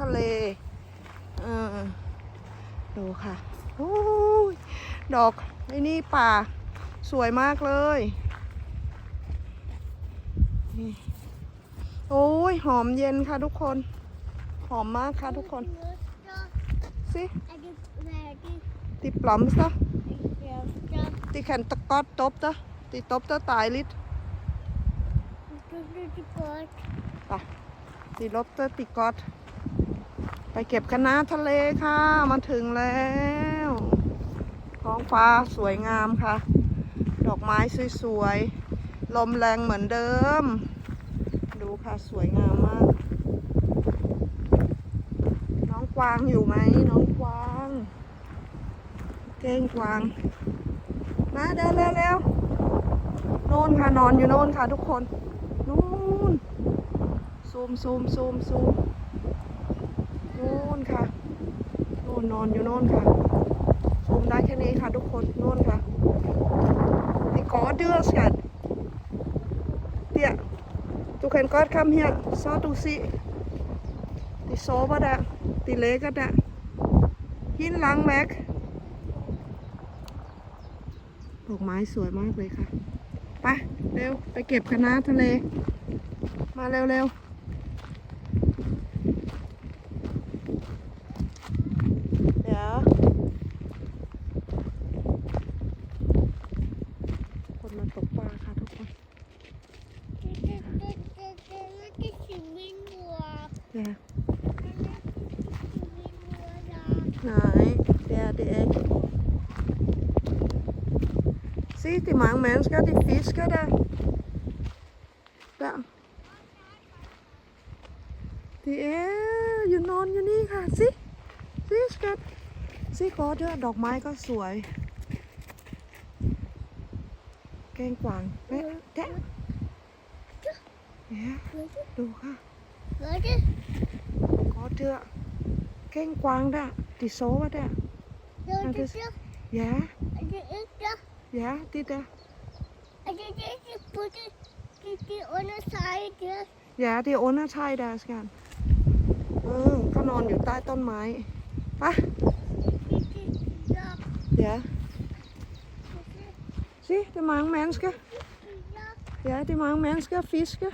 ทะเลเออดูค่ะโอ้ยดอกไอ้นี่ป่า สวยมากเลยโอ้ยหอมเย็นค่ะทุกคน หอมมากค่ะทุกคนสิติปลอมซะติแขนตะกอดตบซะติตบซะตายลิดไปติลบซะติกอด ไปเก็บคณะทะเลค่ะ มาถึงแล้วท้องฟ้าสวยงามค่ะ ดอกไม้สวยๆ ลมแรงเหมือนเดิม ดูค่ะสวยงามมาก น้องกวางอยู่ไหมน้องกวาง เก้งกวาง มาเดินเร็วๆโน่นค่ะนอนอยู่โน่นค่ะทุกคน นู่นซูมซูมซูมซูมนู่นค่ะ นนอนอยู่โน่นค่ะซูมได้แค่นี้ค่ะ ทุกคนโน่นค่ะนี่กอเดือสกันเดี๋ยทุกคนก็คำเฮียซอตูสิติโซบะดะติเลกะดะหินลังแม็กดอกไม้สวยมากเลยค่ะ ไป เร็ว ไปเก็บคะนาทะเล มาเร็วเร็วเดี๋ยว คนมาตกปลาค่ะทุกคนเดี๋ยวไหนเดี๋ยวเดี๋ยว Zie, die mange mennesker, de fisker der. Der. De er อยู่นอนอยู่นี่ค่ะสิสิสกัดสิก็เด้อดอกไม้ก็สวยแกง กวางแม่แกะเนี่ยดูค่ะก็เด้อแกงกวางด้ะติโซวะด้ะยะยะติดะ ยาที่โอน่าใช่ดาสกันเออก็นอนอยู่ใต้ต้นไม้ไปะเดี๋ยวสิที่มังแมนสกะเดี๋ยวที่มังแมนสกะฟิสกะ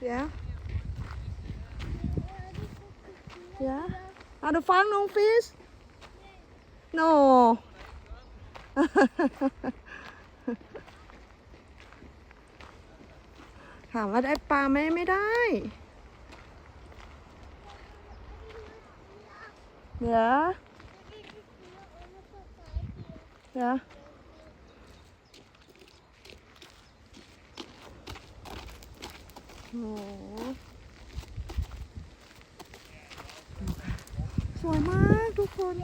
เดี๋ยวเดี๋ยวเอาดูฟังน้องฟิส no ถามว่าได้ปลาไหมไม่ได้ เดี๋ยวเดี๋ยวโอ้สวยมากทุกคน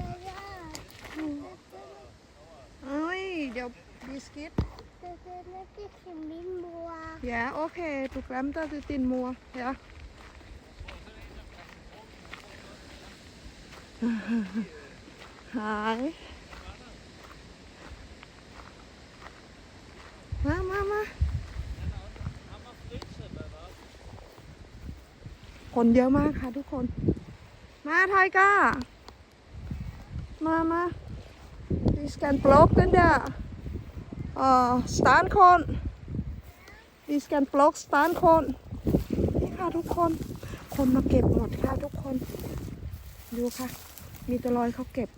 เอ้ย เดี๋ยวบิสกิต Ja, okay, du glemte det din mor. Ja. Hej. มามามาคนเยอะมากค่ะทุกคน มาไทยก้า มามา Die scan blok den der. Uh, standkorn. Die scan blok standkorn. นี่ค่ะทุกคน คนมาเก็บหมดค่ะทุกคน ดูค่ะ มีตะลอยเขาเก็บ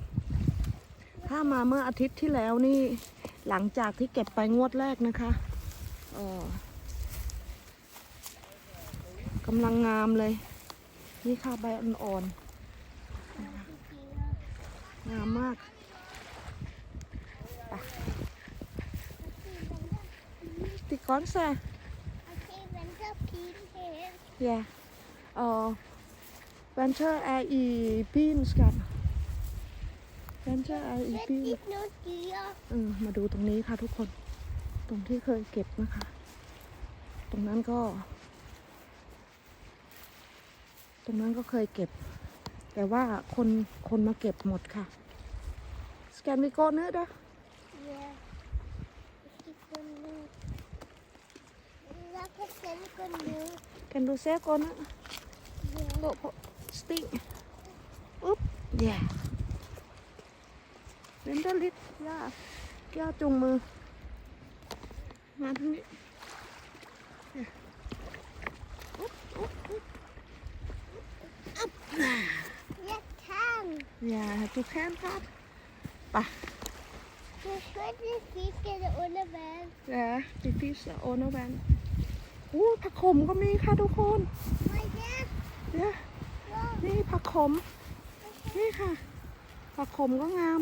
ถ้ามาเมื่ออาทิตย์ที่แล้วนี่ หลังจากที่เก็บไปงวดแรกนะคะเออกำลังงามเลย นี่ค่ะใบอ่อนๆงามมาก ติก้อนแซ่ Ja. Og Venter er i bilen, skat. Venter er i bilen. เออมาดูตรงนี้ค่ะทุกคน ตรงที่เคยเก็บนะคะ ตรงนั้นก็ ตรงนั้นก็เคยเก็บ แต่ว่าคนคนมาเก็บหมดค่ะ สแกนวิโก้เนื้อเด้อ Can do second á. Yeah. Go for stick. Úp. Yeah. Đến đó lít. Yeah. ย่าจุงมือมาทางนี้ Yeah. อุ๊บอุ๊บอุ๊บ Jag kan. อย่าทุกแค้น อย่าดิฟิสโอโนแวนอู้ผักขมก็มีค่ะทุกคน Vad är det? เนี่ย Ja. นี่ผักขม นี่ค่ะ ผักขมก็งาม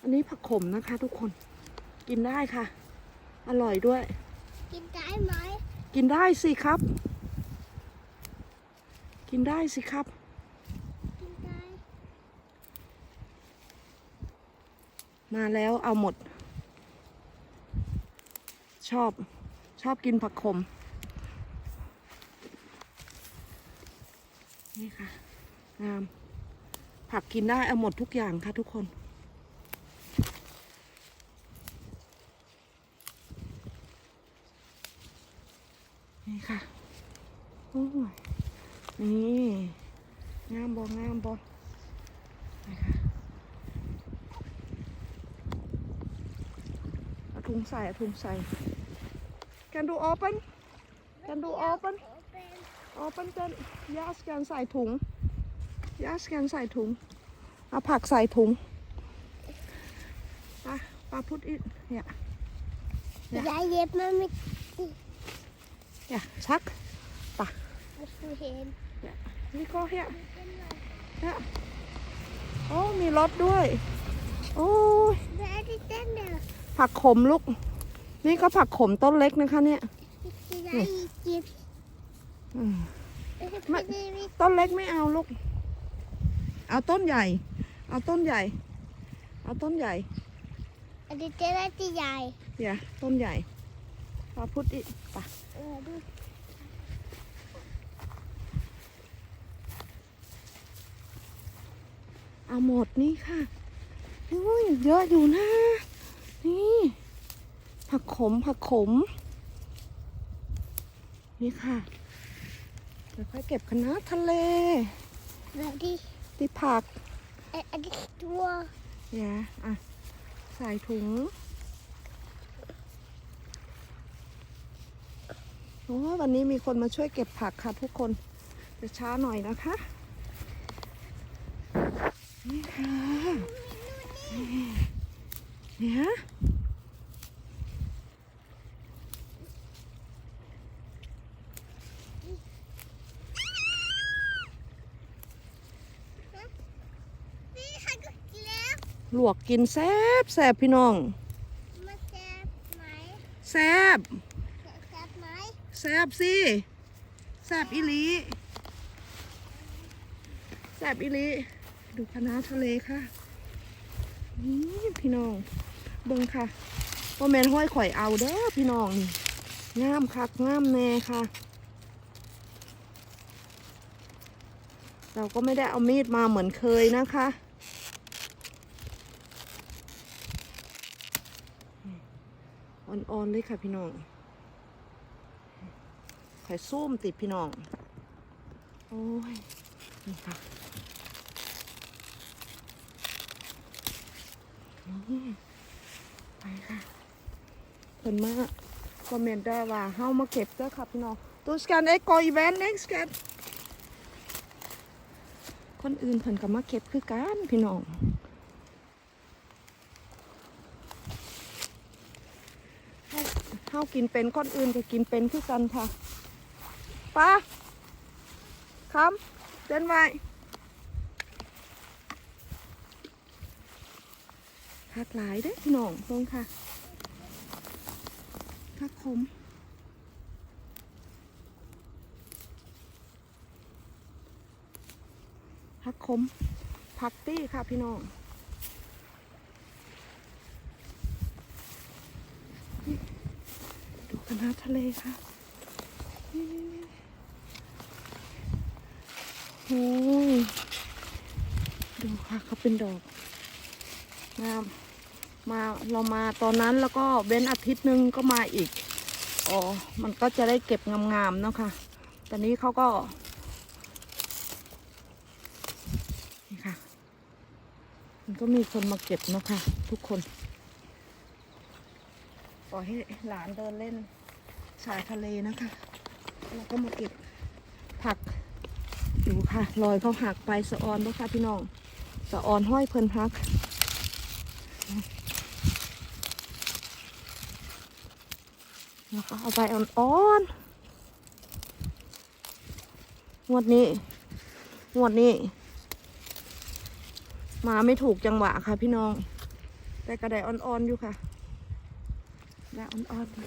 อันนี้ผักขมนะคะทุกคน กินได้ค่ะ อร่อยด้วย กินได้ไหม กินได้สิครับ กินได้สิครับกินได้มาแล้วเอาหมด ชอบชอบกินผักขม นี่ค่ะ งาม ผักกินได้เอาหมดทุกอย่างค่ะทุกคน นี่ค่ะโอ้ยนี่งามบองามบอนี่ค่ะเอาถุงใส่เอาถุงใส่ Can do open Can do open open กันยาสแกนใส่ถุงยาสแกนใส่ถุงเอาผักใส่ถุงปลาปลาพุดอินเนี่ย Ja. Jag ger mig mitt เนี่ยชัก måste hem. นี่ก็เฮียเนี่ยโอ้มีรถด้วย โอ้ย Vad är det den där? ผักขมลูก นี่ก็ผักขมต้นเล็กนะคะเนี่ย Jag gick อืม Men... ต้นเล็กไม่เอาลูก เอาต้นใหญ่ เอาต้นใหญ่ เอาต้นใหญ่ Är det den till jag? เดี๋ยวต้นใหญ่ปลาพุดอีกปะ Ja, du. เอาหมดนี่ค่ะอุ้ยเยอะอยู่นะ นี่ ผักขมผักขม นี่ค่ะเดี๋ยวค่อยเก็บคณะทะเล Vad är det? ที่ผัก Är är det stor? เดี๋ยวอะ ใส่ถุงโอ้ยวันนี้มีคนมาช่วยเก็บผักค่ะทุกคน จะช้าหน่อยนะคะ นี่ค่ะนี่เนี่ย ลวกกินแซบแซบพี่น้อง Man ser mig. แซบ Ser mig. แซบสิแซบอีหลีแซบอีหลีดูคณะทะเลค่ะนี่พี่น้องเบิ่งค่ะว่าแมนห้อยข่อยเอาเด้อพี่น้องนี่งามคักงามแน่ค่ะ เราก็ไม่ได้เอามีดมาเหมือนเคยนะคะ อ่อนๆเลยค่ะพี่น้องไข่อยซุ่มติดพี่น้อง โอ้ย นี่ค่ะนี่ไปค่ะเพิ่นมาคอมเมนต์ได้ว่าเฮามาเก็บเด้อค่ะพี่น้องตูสแกนเอ็กโกอีเวนต์เน็กสแกนคนอื่นเพิ่นก็มาเก็บคือกันพี่น้อง เฮากินเป็นคนอื่นก็กินเป็นคือกันค่ะป้าคำเดินไว้คักหลายเด้พี่น้องลงค่ะคักขมผักขมผักตี้ค่ะพี่น้อง ดูคณะทะเลค่ะนี่นี่นี่โอ้ยดูค่ะเขาเป็นดอกงามมาเรามาตอนนั้นแล้วก็เว้นอาทิตย์หนึงก็มาอีกอ๋อมันก็จะได้เก็บงามๆเนาะค่ะตอนนี้เขาก็นี่ค่ะ มันก็มีคนมาเก็บเนาะค่ะทุกคน ปล่อยให้หลานเดินเล่น ชายทะเลนะคะแล้วก็มาเก็บผักดูค่ะรอยเขาหักไปสะออนด้วยค่ะพี่น้องสะออนห้อยเพิ่นหักแล้วก็เอาไปอ่อนๆงวดนี้งวดนี้ มาไม่ถูกจังหวะค่ะพี่น้อง แต่กระไดอ่อนๆอยู่ค่ะได้อ่อนๆค่ะ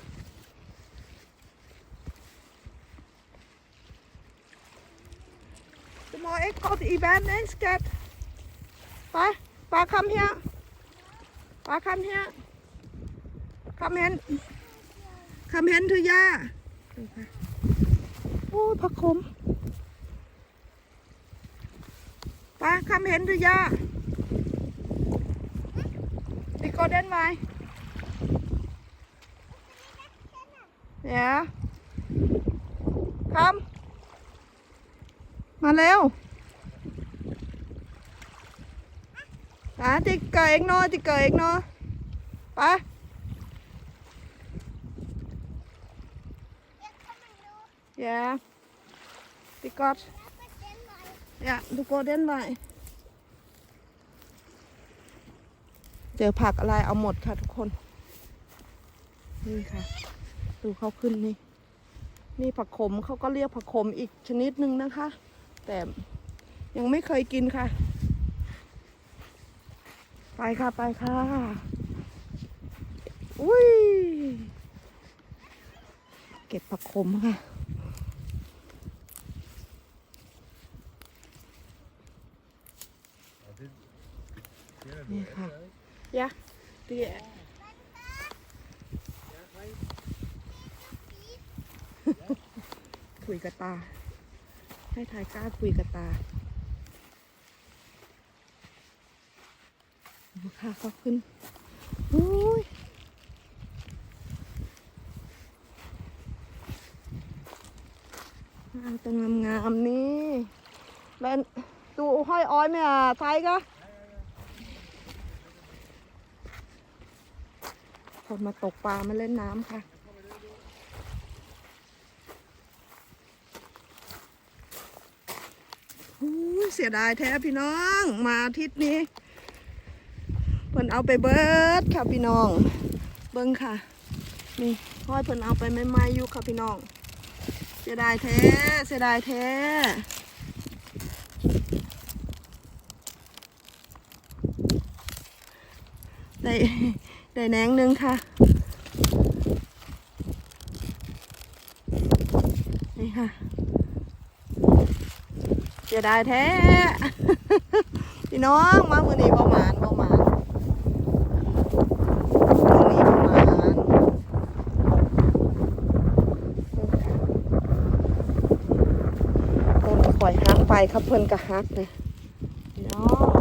จะ มอเอ็กซ์ก็อีแบนเน็กส์เกตไปปลาคำเฮียปลาคำเฮียคำเห็นคำเห็นเธอย่าดูค่ะโอ้ยผักขมไปคำเห็นเธอย่าดิโกเดนไว้เนี่ยคำมาเร็ว อะติเกยเองเนาะติเกยเองเนาะไป Ja. Det er godt. Ja, du går den vej. เจอผักอะไรเอาหมดค่ะทุกคน นี่ค่ะ ดูเขาขึ้นนี่ นี่ผักขมเขาก็เรียกผักขมอีกชนิดหนึ่งนะคะ แต่ยังไม่เคยกินค่ะ ไปค่ะไปค่ะ อุ้ย เก็บผักขมค่ะ นี่ค่ะ Ja, det er... คุยกับตา ให้ทายกล้าคุยกับตา ค่ะขาขึ้นอุ้ยเอาตรงงามๆนี่แล้วดูห้อยอ้อยไหมอะไทยก็คนมาตกปลามาเล่นน้ำค่ะอู้ยเสียดายแท้พี่น้อง มาอาทิตย์นี้ พิ่นเอาไปเบิดค่ะพี่น้อง เบิ้งค่ะ นี่ห้อยเพิ่นเอาไปไม่ไม่อยู่ค่ะพี่น้อง เสียดายแท้เสียดายแท้ได้ได้แหนงหนึ่งค่ะ นี่ค่ะเสียดายแท้ พี่น้องมาเมือนี้ประมาณประมาณมือนี้ประมาณต้นก็ปล่อยฮัก ไปครับเพิ่นก็ฮักเลยพี่น้อง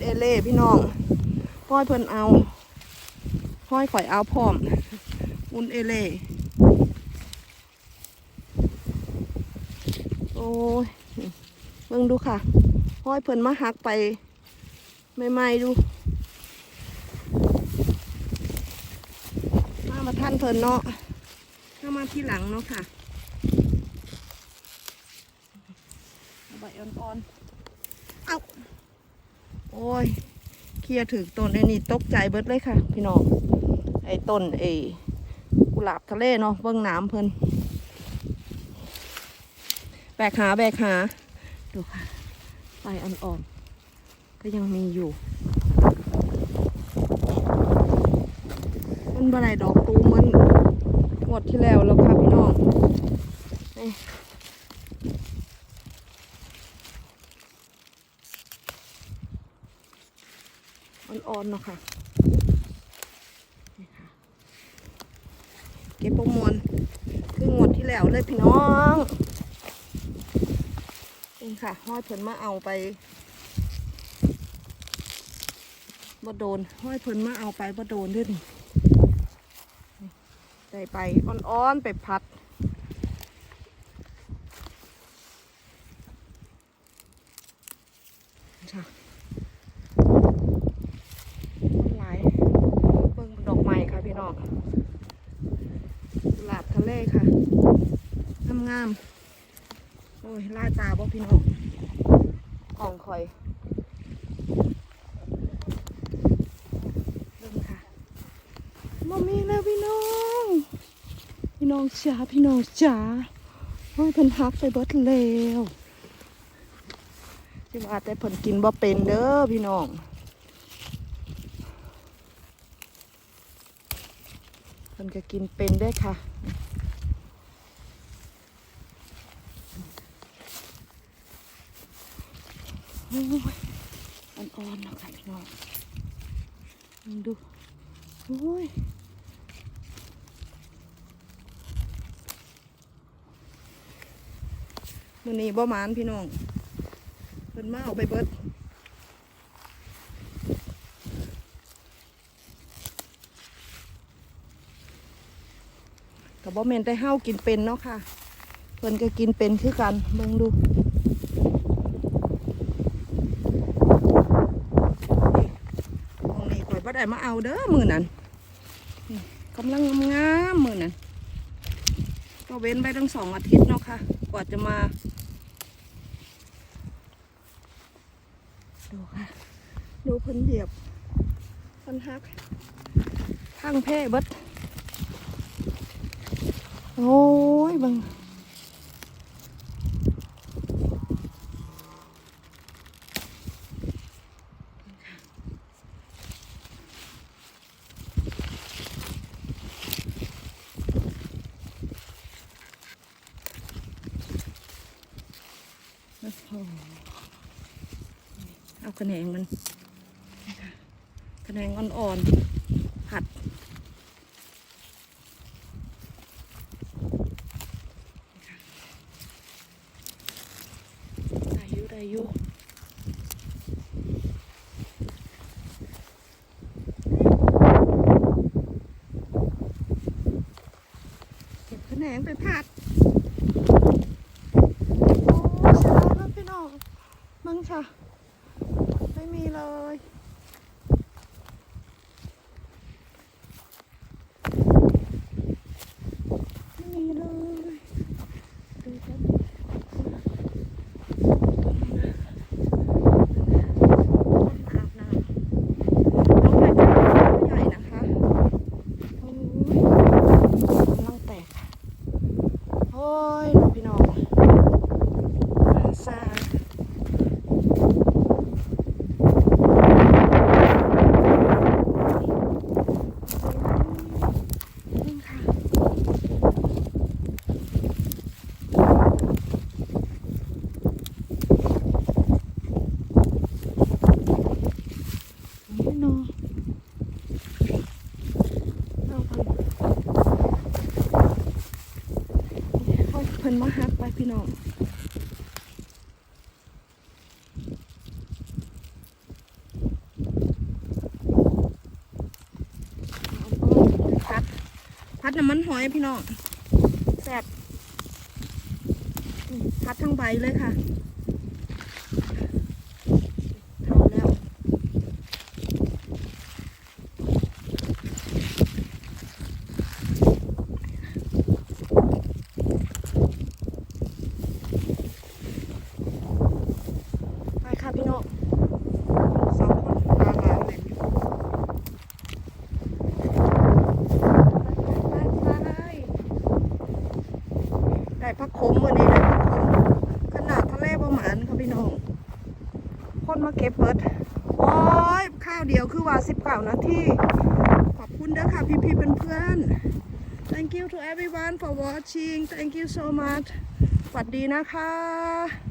เอเล่พี่น้องห้อยเพิ่นเอาห้อยข่อยเอาพร้อมมุนเอเล่โอ้ยนี่เบิ่งดูค่ะ ห้อยเพิ่นมาหักไปใหม่ๆดู มามาท่านเพิ่นเนาะถ้ามาที่หลังเนาะค่ะใบอ่อนๆ เอาโอ้ย เคลียถึงต้นไอ้นี่ตกใจเบิดเลยค่ะ พี่น้อง ไอ้ต้นไอ้กุหลาบทะเลเนาะเบิ้องน้ำเพิ่นแบกหาแบกหา ดูค่ะไฟอ่อนๆก็ยังมีอยู่มันบะไรดอกตูมันหมดที่แล้วแล้วค่ะพี่น้องนอ่อนๆเนาะค่ะเก็บประมวลคือหมดที่แล้วเลยพี่น้อง นี่ค่ะห้อยเพิ่นมาเอาไปบ่โดนห้อยเพิ่นมาเอาไปบ่โดนด้วยนี่ได้ไปอ่อนๆไปพัดค่ะต้นหลายเบิ่งดอกไม้ค่ะพี่น้องกุหลาบทะเลค่ะงามๆ อ้ยลายตาบ่พี่น้องกล่องคอยเบิ่งค่ะมามีแล้วพี่น้อง พี่น้องจ๋าพี่น้องจ๋าโอ้ยเพิ่นฮักไปเบิดแล้วที่ว่าแต่เพิ่นกินบ่เป็นเด้อพี่น้องเพิ่นก็กินเป็นได้อค่ะ อ่อนๆเนะค่ะพี่น้องลองดูโอ้ยมือนี้บ่หมานพี่น้องเพิ่นมาเอาไปเบิดกับบ่แม่นแต่เฮากินเป็นเนาะค่ะ เพิ่นก็กินเป็นคือกันเบิ่งดู ตรงนี้ข่อยบ่ ได้มาเอาเด้อมือนั้นกำลังงามมือนั้นก็เว้นไปตั้งสองอาทิตย์เนาะค่ะ กว่าจะมา ดูค่ะ ดูเพิ่นเหยียบเพิ่นฮักข้างแพ่เบิดโอ้ยบัง เอากระแหนงมันนี่ค่ะกระแหนงอ่อนๆผัดได้อยู่ได้ยุ่เก็บขนงไปผัด โอ้เสียดายมากพี่น้องมึงค่ะ ไม่มีเลย ไม่มีเลยดูกันอาบน้ำน้องไก่ตัวใหญ่นะคะ โอ้ยกำลังแตกค่ะโอ้ยน้องพี่น้องซานี่ค่ะ ไม่นอนเอาเพิ่นเอาเพิ่นมาฮักไปพี่ น้องพัดพัดน้ำมันหอยพี่น้องแซ่บพัดทั้งใบเลยค่ะเท่าแล้ว ไปค่ะพี่น้องสองคนลาลาเลยไปไปไปได้พักคมวันนี้ได้พักคมขนาดทะเลประมาณค่ะพี่น้อง คนมาเก็บเบิด โอ้ย ข้าวเดียวคือว่าสิบเก้านาที ขอบคุณเด้อค่ะพี่พี่ๆเพื่อนๆ thank you to everyone for watching thank you so much สวัสดีนะคะ